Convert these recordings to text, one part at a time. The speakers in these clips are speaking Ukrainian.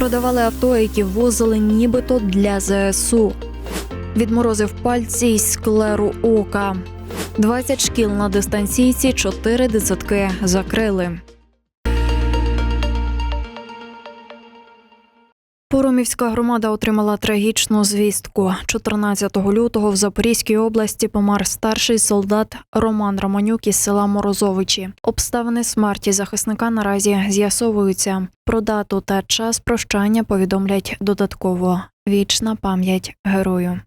Продавали авто, які ввозили нібито для ЗСУ. Відморозив пальці й склеру ока. 20 шкіл на дистанційці, 4 десятки закрили. Поромівська громада отримала трагічну звістку. 14 лютого в Запорізькій області помер старший солдат Роман Романюк із села Морозовичі. Обставини смерті захисника наразі з'ясовуються. Про дату та час прощання повідомлять додатково. Вічна пам'ять герою.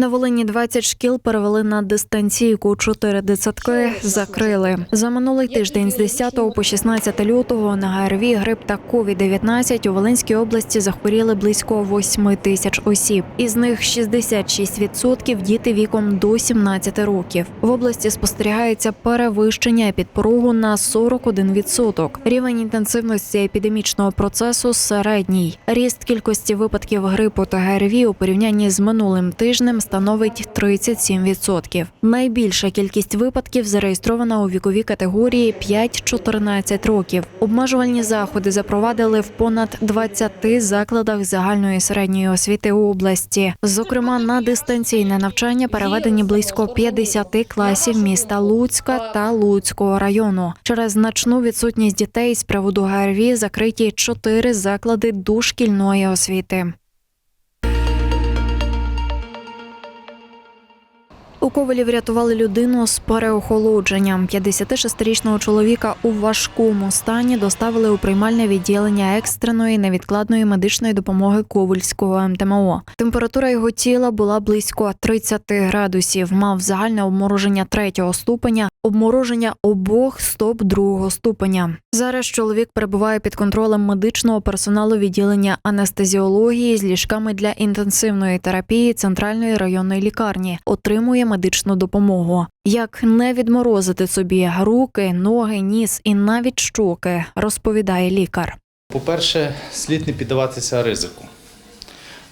На Волині 20 шкіл перевели на дистанційку. Чотири дитсадки закрили. За минулий тиждень з 10 по 16 лютого на ГРВІ, грип та COVID-19 у Волинській області захворіли близько 8 тисяч осіб. Із них 66% – діти віком до 17 років. В області спостерігається перевищення підпорогу на 41%. Рівень інтенсивності епідемічного процесу середній. Ріст кількості випадків грипу та ГРВІ у порівнянні з минулим тижнем становить 37%. Найбільша кількість випадків зареєстрована у віковій категорії 5-14 років. Обмежувальні заходи запровадили в понад 20 закладах загальної середньої освіти області. Зокрема, на дистанційне навчання переведені близько 50 класів міста Луцька та Луцького району. Через значну відсутність дітей з приводу ГРВІ закриті чотири заклади дошкільної освіти. У Ковелі врятували людину з переохолодженням. 56-річного чоловіка у важкому стані доставили у приймальне відділення екстреної невідкладної медичної допомоги Ковельського МТМО. Температура його тіла була близько 30 градусів. Мав загальне обмороження третього ступеня, обмороження обох стоп другого ступеня. Зараз чоловік перебуває під контролем медичного персоналу відділення анестезіології з ліжками для інтенсивної терапії центральної районної лікарні. Отримує медичну допомогу. Як не відморозити собі руки, ноги, ніс і навіть щоки, розповідає лікар. По-перше, слід не піддаватися ризику.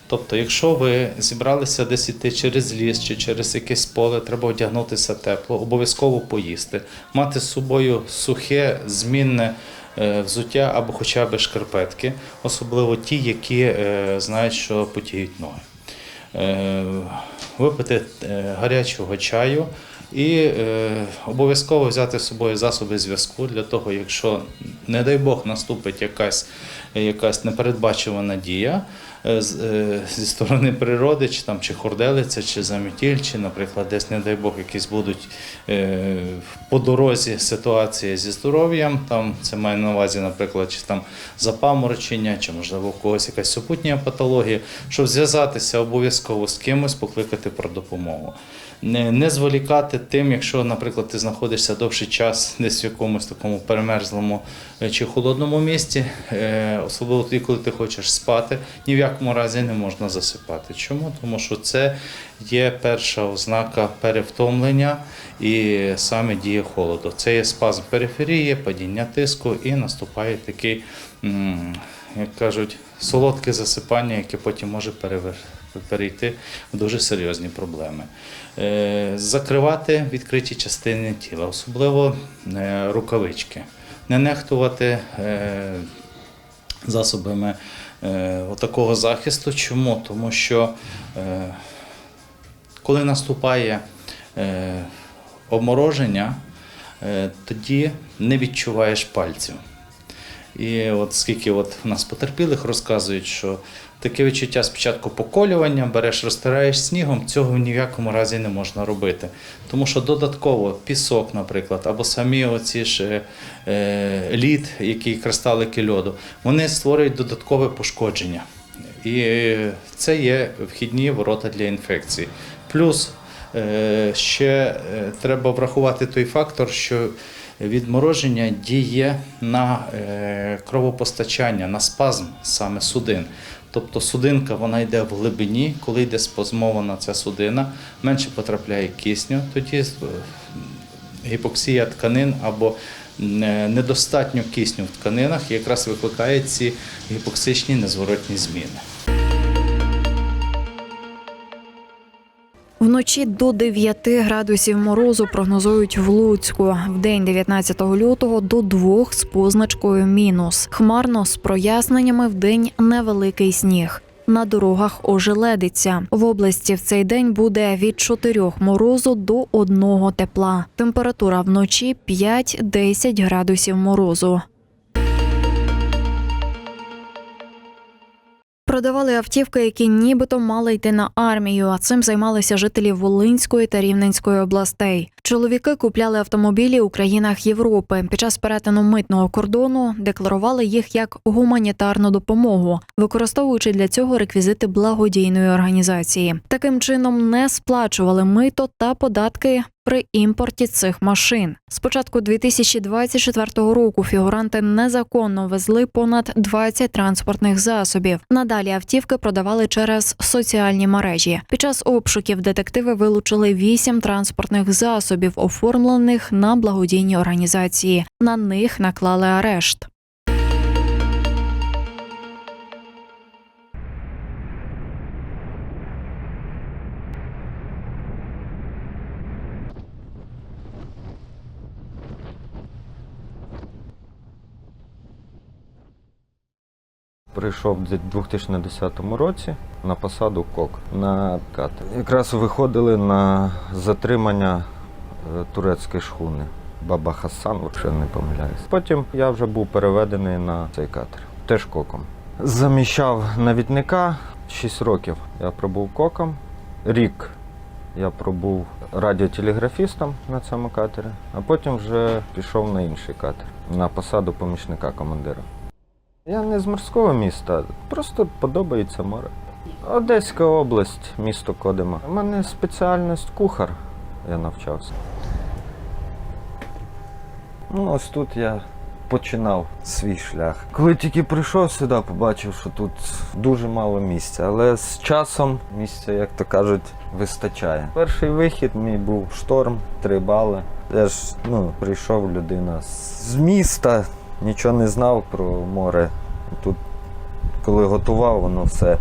Тобто, якщо ви зібралися десь іти через ліс чи через якесь поле, треба одягнутися тепло, обов'язково поїсти, мати з собою сухе, змінне е, взуття або хоча б шкарпетки, особливо ті, які е, знають, що потіють ноги. Е, Випити е, гарячого чаю і е, обов'язково взяти з собою засоби зв'язку для того, якщо, не дай Бог, наступить якась, якась непередбачувана дія зі сторони природи, чи там чи хорделиця, чи замітіль, чи, наприклад, десь, не дай Бог, якісь будуть е, по дорозі ситуації зі здоров'ям. Там це має на увазі, наприклад, чи там запаморочення, чи можливо у когось якась супутня патологія, щоб зв'язатися обов'язково з кимось, покликати про допомогу. Не, зволікати тим, якщо, наприклад, ти знаходишся довший час десь в якомусь такому перемерзлому е, чи холодному місці, е, особливо тоді, коли ти хочеш спати, ні в якому разі не можна засипати. Чому? Тому що це є перша ознака перевтомлення і саме діє холоду. Це є спазм периферії, падіння тиску і наступає такий, як кажуть, солодке засипання, яке потім може перейти в дуже серйозні проблеми. Е, Закривати відкриті частини тіла, особливо е, рукавички. Не нехтувати е, засобами такого захисту. Чому? Тому що коли наступає обмороження, тоді не відчуваєш пальців. І от скільки от в нас потерпілих розказують, що таке відчуття спочатку поколювання, береш, розтираєш снігом, цього ні в якому разі не можна робити. Тому що додатково пісок, наприклад, або самі оці ж е, е, лід, які кристалики льоду, вони створюють додаткове пошкодження. І це є вхідні ворота для інфекції. Плюс е, ще е, треба врахувати той фактор, що відмороження діє на е, кровопостачання, на спазм саме судин. Тобто судинка вона йде в глибині, коли йде спазмована ця судина, менше потрапляє кисню, тоді е, гіпоксія тканин або е, недостатньо кисню в тканинах якраз викликає ці гіпоксичні незворотні зміни. Вночі до 9 градусів морозу прогнозують в Луцьку. В день 19 лютого до 2 з позначкою мінус. Хмарно з проясненнями в день невеликий сніг. На дорогах ожеледиться. В області в цей день буде від 4 морозу до 1 тепла. Температура вночі 5-10 градусів морозу. Продавали автівки, які нібито мали йти на армію. А цим займалися жителі Волинської та Рівненської областей. Чоловіки купляли автомобілі у країнах Європи. Під час перетину митного кордону декларували їх як гуманітарну допомогу, використовуючи для цього реквізити благодійної організації. Таким чином не сплачували мито та податки. При імпорті цих машин з початку 2024 року фігуранти незаконно везли понад 20 транспортних засобів. Надалі автівки продавали через соціальні мережі. Під час обшуків детективи вилучили 8 транспортних засобів, оформлених на благодійні організації. На них наклали арешт. Прийшов в 2010 році на посаду КОК на катер. Якраз виходили на затримання е, турецької шхуни. Баба Хасан, якщо не помиляюсь. Потім я вже був переведений на цей катер, теж коком. Заміщав навідника 6 років. Я пробув коком. Рік я пробув радіотелеграфістом на цьому катері, а потім вже пішов на інший катер, на посаду помічника командира. Я не з морського міста, просто подобається море. Одеська область, місто Кодима. У мене спеціальність кухар, я навчався. Ну, ось тут я починав свій шлях. Коли тільки прийшов сюди, побачив, що тут дуже мало місця, але з часом місця, як то кажуть, вистачає. Перший вихід мій був шторм, три бали. Я ж ну, прийшов людина з міста, нічого не знав про море. Тут, коли готував, воно все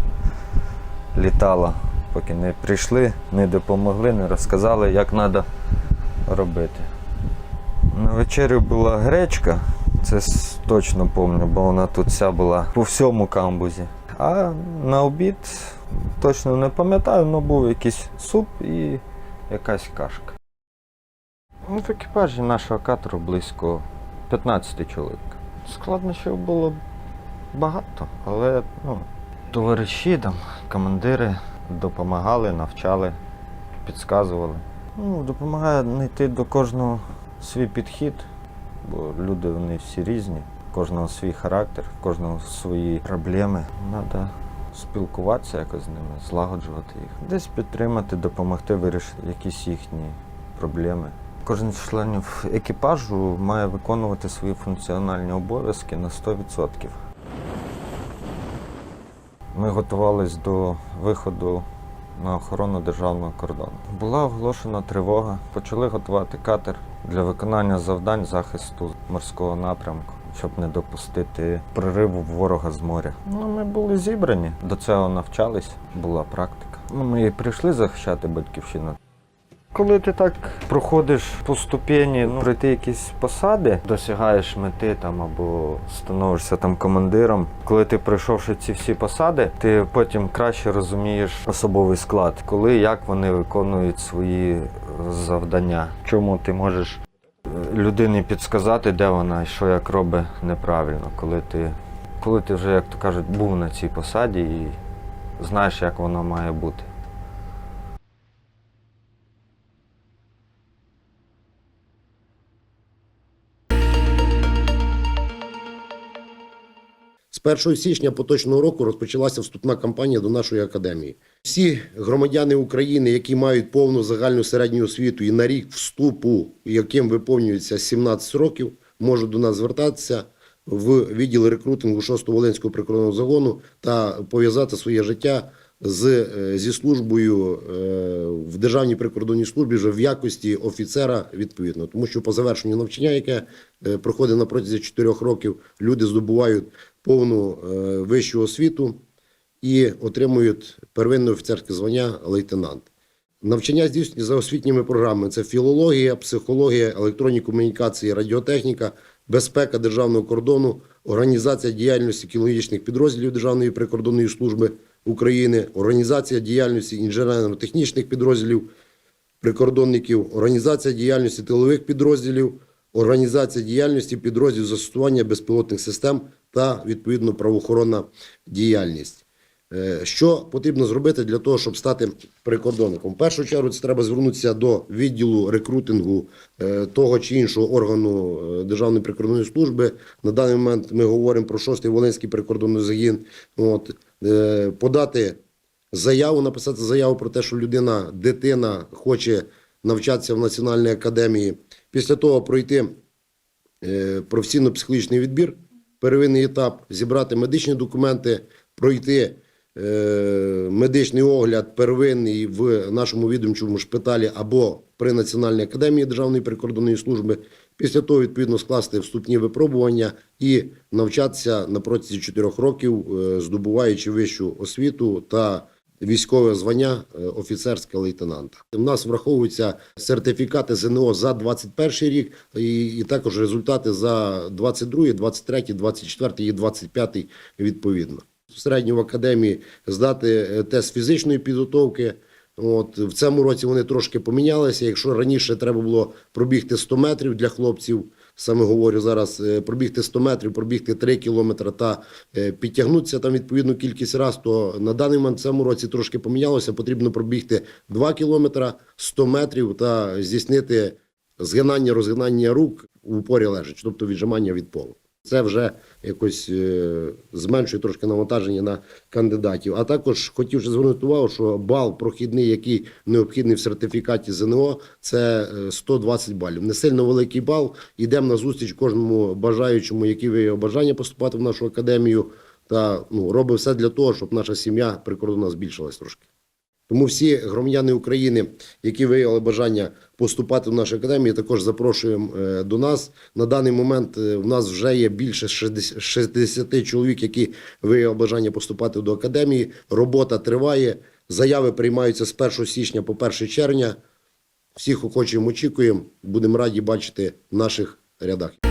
літало, поки не прийшли, не допомогли, не розказали, як треба робити. На вечерю була гречка, це точно пам'ятаю, бо вона тут вся була по всьому камбузі. А на обід точно не пам'ятаю, але був якийсь суп і якась кашка. Ну, в екіпажі нашого катеру близько 15 чоловік. Складнощів було багато, але ну, товариші, там, командири допомагали, навчали, підказували. Ну, допомагає знайти до кожного свій підхід, бо люди вони всі різні, кожного свій характер, у кожного свої проблеми. Треба спілкуватися якось з ними, злагоджувати їх. Десь підтримати, допомогти вирішити якісь їхні проблеми. Кожен з членів екіпажу має виконувати свої функціональні обов'язки на 100%. Ми готувалися до виходу на охорону державного кордону. Була оголошена тривога. Почали готувати катер для виконання завдань захисту морського напрямку, щоб не допустити прориву ворога з моря. Ну, ми були зібрані, до цього навчались, була практика. Ну, ми і прийшли захищати батьківщину. Коли ти так проходиш по ступені, ну, пройти якісь посади, досягаєш мети там або становишся там командиром. Коли ти пройшовши ці всі посади, ти потім краще розумієш особовий склад, коли як вони виконують свої е, завдання. Чому ти можеш е, людині підсказати, де вона і що як робить неправильно, коли ти, коли ти вже, як то кажуть, був на цій посаді і знаєш, як воно має бути. 1 січня поточного року розпочалася вступна кампанія до нашої академії. Всі громадяни України, які мають повну загальну середню освіту і на рік вступу, яким виповнюється 17 років, можуть до нас звертатися в відділ рекрутингу 6-го Волинського прикордонного загону та пов'язати своє життя з, е, зі службою е, в Державній прикордонній службі вже в якості офіцера відповідно. Тому що по завершенню навчання, яке е, проходить на протязі 4 років, люди здобувають повну е, вищу освіту і отримують первинне офіцерське звання лейтенант. Навчання здійснюється за освітніми програмами: це філологія, психологія, електронні комунікації, радіотехніка, безпека державного кордону, організація діяльності кінологічних підрозділів Державної прикордонної служби України, організація діяльності інженерно-технічних підрозділів прикордонників, організація діяльності тилових підрозділів, організація діяльності підрозділів застосування безпілотних систем та відповідно правоохоронна діяльність. Е, Що потрібно зробити для того, щоб стати прикордонником? В першу чергу це треба звернутися до відділу рекрутингу е, того чи іншого органу е, Державної прикордонної служби. На даний момент ми говоримо про 6-й Волинський прикордонний загін. От, подати заяву, написати заяву про те, що людина, дитина хоче навчатися в Національній академії. Після того пройти е, професійно-психологічний відбір, первинний етап, зібрати медичні документи, пройти е, медичний огляд первинний в нашому відомчому шпиталі або при Національній академії Державної прикордонної служби. Після того, відповідно, скласти вступні випробування і навчатися на протязі 4 років, е, здобуваючи вищу освіту та військове звання е, офіцерського лейтенанта. У нас враховуються сертифікати ЗНО за 21 рік і, і також результати за 22, 23, 24 і 25 відповідно. Середньо в академії здати е, тест фізичної підготовки. От в цьому році вони трошки помінялися. Якщо раніше треба було пробігти 100 метрів для хлопців, саме говорю зараз, е, пробігти 100 метрів, пробігти 3 кілометри та е, підтягнутися там відповідну кількість раз, то на даний момент в цьому році трошки помінялося. Потрібно пробігти 2 кілометри, 100 метрів та здійснити згинання, розгинання рук у упорі лежачи, тобто віджимання від полу. Це вже якось е, зменшує трошки навантаження на кандидатів. А також хотів ще звернути увагу, що бал прохідний, який необхідний в сертифікаті ЗНО, це е, 120 балів. Не сильно великий бал. Йдемо на зустріч кожному бажаючому, який виявив бажання поступати в нашу академію, та ну, робить все для того, щоб наша сім'я прикордонна збільшилась трошки. Тому всі громадяни України, які виявили бажання поступати в нашу академію, також запрошуємо е, до нас. На даний момент е, в нас вже є більше 60 60 чоловік, які виявили бажання поступати до академії. Робота триває. Заяви приймаються з 1 січня по 1 червня. Всіх охочим очікуємо. Будемо раді бачити в наших рядах.